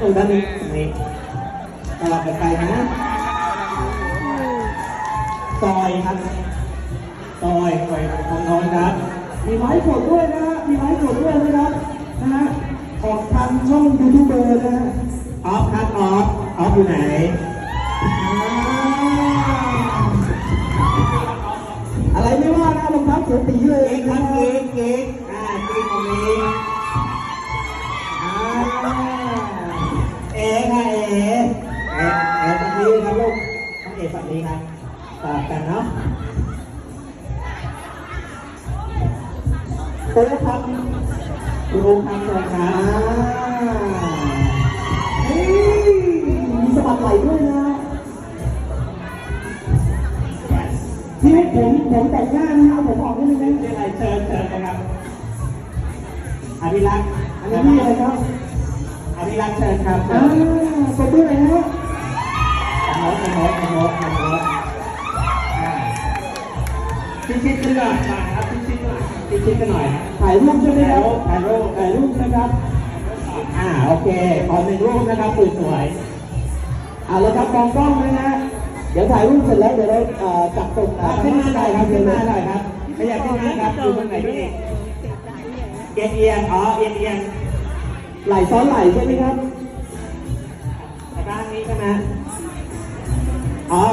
ตัวด้านนี้นี่สลับกันไปนะซอยครับซอยซอยของน้องครับ มีไม้กดด้วยนะมีไม้กดด้วยนะครับนะฮะออกทางช่องยูทูบเบอร์นะออฟครับออฟออฟอยู่ไหนอะไรไม่ว่านะรองเท้าเขียวปีเลยเก๊กครับเก๊กเก๊ก เอ๋ฝั่งนี้ครับลูกน้องเอ๋ฝั่งนี้ครับตอบกันเนาะโต๊ะครับคุณลุงครับเชิญครัอ่าบเฮ้ยมีสะบัดไหล่ด้วยนะพี่ให้ผมผมแต่งหน้านะฮะเอาผมออกได้ไหมนะชื่ออะไรเชิญเชิญนะครับอภิรักษ์อันนี้พี่อะไรครับอภิรักษ์เชิญครับอ่าปรบมือหน่อยนะ ชิดชิดกันหน่อยมาครับชิดชิดหน่อยชิดชิดกันหน่อยถ่ายรูปใช่ไหมครับถ่ายรูปถ่ายรูปนะครับ อ่าโอเคขอหนึ่งรูปนะครับสวยสวยเอาละครับมองกล้องนะฮะเดี๋ยวถ่ายรูปเสร็จแล้วเดี๋ยวเราเอ่อจับตรงๆขึ้นมาหน่อยครับขึ้นมาหน่อยครับขยับขึ้นมาครับดูตรงไหนพี่เอียงเอียงอ๋อเอียงเอียงไหล่ซ้อนไหล่ใช่ไหมครับไปบ้านนี้ใช่ไหมอ๋อ